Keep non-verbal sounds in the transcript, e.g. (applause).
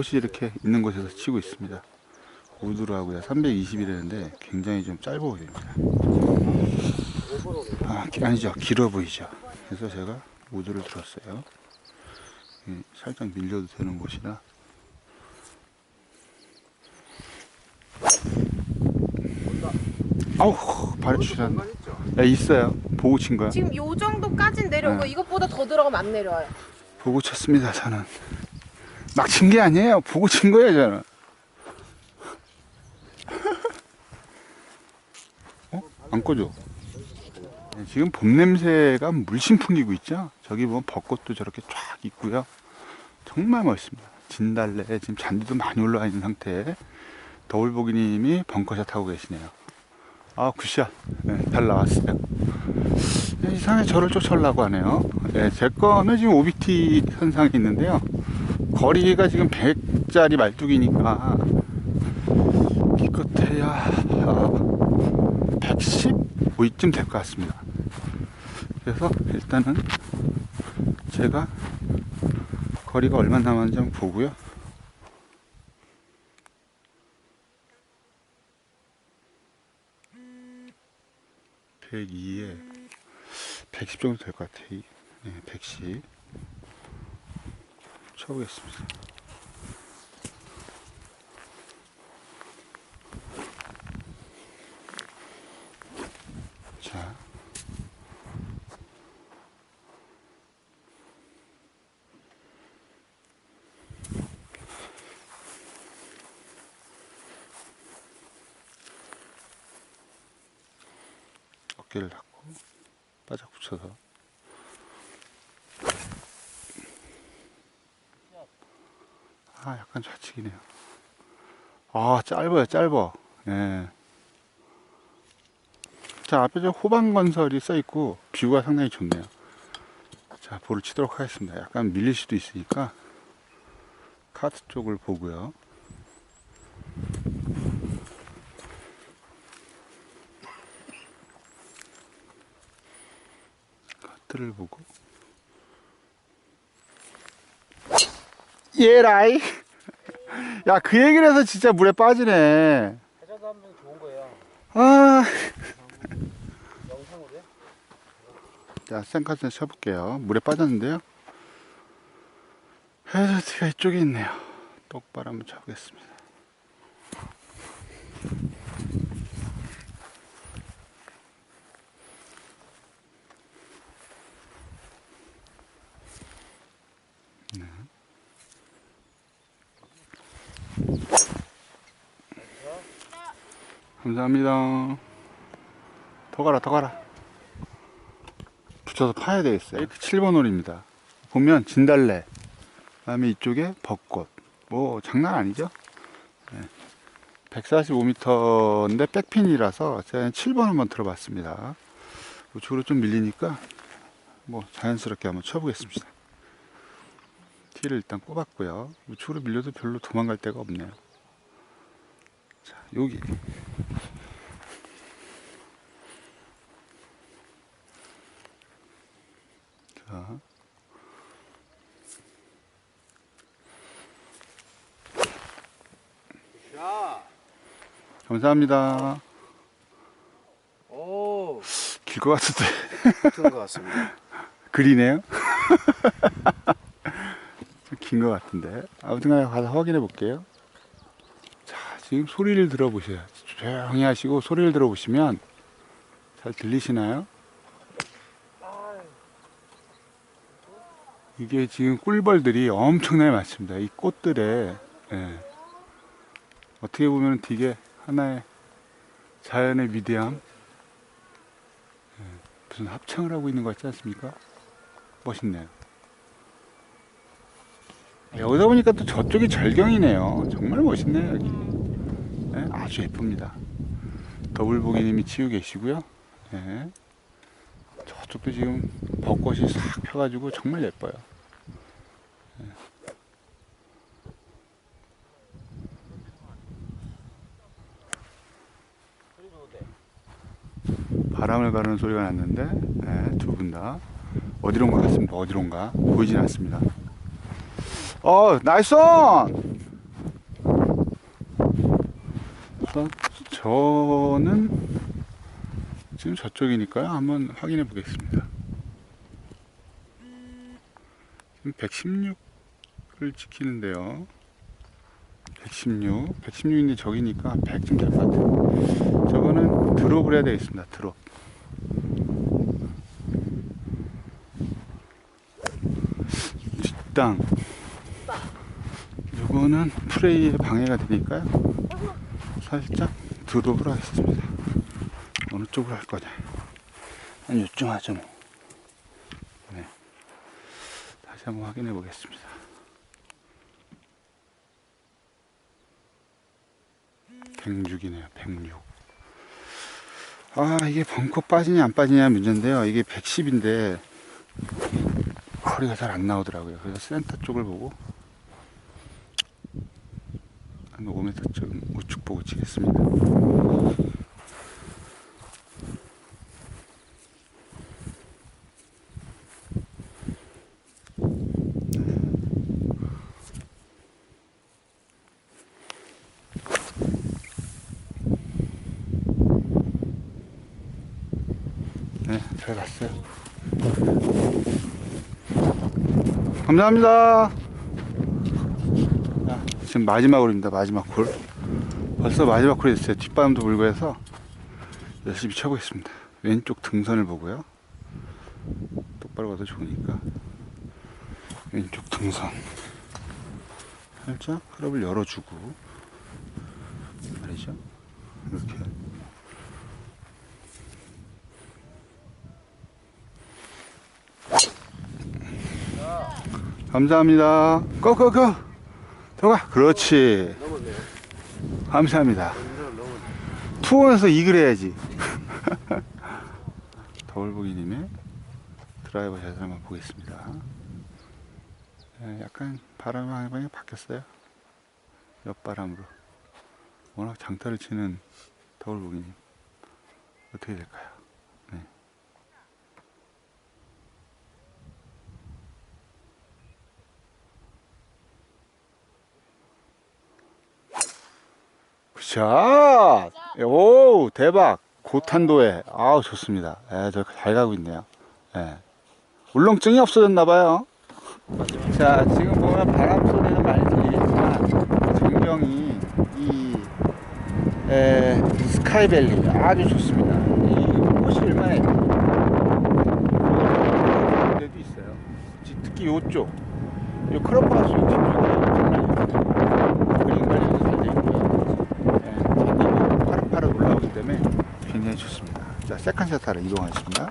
벚꽃이 이렇게 있는 곳에서 치고 있습니다. 우드로 하고요. 320이라는데 굉장히 좀 짧아 보입니다. 아, 기- 아니죠. 길어 보이죠. 그래서 제가 우드를 들었어요. 이 살짝 밀려도 되는 곳이라. 아우, 발에 주셨네. 야, 있어요. 보고 친 거야. 지금 요 정도까진 내려오고 네. 이것보다 더 들어가면 안 내려와요. 보고 쳤습니다, 저는. 막 친 게 아니에요. 보고 친 거예요, 저는. 어? 안 꺼져. 네, 지금 봄 냄새가 물씬 풍기고 있죠? 저기 보면 벚꽃도 저렇게 쫙 있고요. 정말 멋있습니다. 진달래, 지금 잔디도 많이 올라와 있는 상태에 더울보기님이 벙커샷 하고 계시네요. 아, 굿샷. 네, 잘 나왔어요. 네, 이상하게 저를 쫓아오려고 하네요. 네, 제 거는 지금 오비티 선상에 있는데요. 거리가 지금 100짜리 말뚝이니까 기껏해야 115쯤 될 것 같습니다. 그래서 일단은 제가 거리가 얼마 남았는지 한번 보고요. (102에) 110 정도 될 것 같아요. 이- 네, 110. 쳐보겠습니다. 자. 어깨를 닫고 바짝 붙여서 아 약간 좌측이네요. 아 짧아요 짧아. 예. 자 앞에 저 호방건설이 써있고 뷰가 상당히 좋네요. 자 볼을 치도록 하겠습니다. 약간 밀릴 수도 있으니까 카트 쪽을 보고요. 카트를 보고 예라이 야 그 얘기를 해서 진짜 물에 빠지네 해저도 하면 좋은 거예요. 아 영상으로요? 자, 생카스 쳐볼게요. 물에 빠졌는데요. 헤드티가 이쪽에 있네요. 똑바로 한번 쳐보겠습니다. 감사합니다. 더 가라, 더 가라. 붙여서 파야 되겠어요. 7번 홀입니다. 보면 진달래, 그 다음에 이쪽에 벚꽃. 뭐 장난 아니죠? 145m인데 백핀이라서 제가 7번 한번 들어봤습니다. 우측으로 좀 밀리니까 뭐 자연스럽게 한번 쳐보겠습니다. 티를 일단 꼽았고요. 우측으로 밀려도 별로 도망갈 데가 없네요. 자, 여기. 자. 야, 감사합니다. 오, 길것 같은데. 붙은 것 같습니다. (laughs) 글이네요. (laughs) 긴 것 같은데. 아무튼 가서 확인해 볼게요. 자, 지금 소리를 들어보세요. 조용히 하시고 소리를 들어보시면 잘 들리시나요? 이게 지금 꿀벌들이 엄청나게 많습니다. 이 꽃들에 예. 어떻게 보면 되게 하나의 자연의 위대함 예. 무슨 합창을 하고 있는 것 같지 않습니까? 멋있네요. 여기다 보니까 또 저쪽이 절경이네요. 정말 멋있네요, 여기. 네, 아주 예쁩니다. 더블보기님이 치고 계시고요. 네. 저쪽도 지금 벚꽃이 싹 펴가지고 정말 예뻐요. 네. 바람을 가르는 소리가 났는데 네, 두분 다 어디론가 갔습니다. 어디론가 보이진 않습니다. 어 나이스 온! 저는 지금 저쪽이니까요. 한번 확인해 보겠습니다. 지금 116을 지키는데요. 116, 116인데 저기니까 100쯤 될 것 같아요. 저거는 드롭을 해야 되겠습니다. 드롭. 뒷땅. 요거는 프레이에 방해가 되니까요. 살짝 드롭을 하겠습니다. 어느 쪽으로 할 거냐? 한 요쯤 하죠 뭐. 네. 다시 한번 확인해 보겠습니다. 백육이네요. 106. 아 이게 벙커 빠지냐 안 빠지냐 문제인데요. 이게 110인데 거리가 잘 안 나오더라고요. 그래서 센터 쪽을 보고 한 5m쯤 우측 보고 치겠습니다. 네, 잘 갔어요. 감사합니다. 자, 지금 마지막 홀입니다. 마지막 홀. 벌써 마지막 홀이 됐어요. 뒷바람도 불고 해서 열심히 쳐보겠습니다. 왼쪽 등선을 보고요. 똑바로 가도 좋으니까. 왼쪽 등선. 살짝 흐름을 열어주고. 말이죠. 이렇게. 감사합니다. 꺼. 들어가. 그렇지. 감사합니다. 투원에서 이글 해야지. (laughs) 더울보기님의 드라이버 샷을 한번 보겠습니다. 예, 약간 바람 방향이 바뀌었어요. 옆바람으로. 워낙 장타를 치는 더울보기님. 어떻게 될까요? 네. 굿샷! 오, 대박! 고탄도에. 아우, 좋습니다. 예, 저잘 가고 있네요. 예. 울렁증이 없어졌나봐요. 자, 지금 보면 바람 소리는 많이 들리지만, 전경이 이, 에, 스카이밸리 아주 좋습니다. 이 꽃이 얼마나 있어요. 특히 요쪽, 요 크로파스 장난이 자, 세컨 셔터를 이동하겠습니다.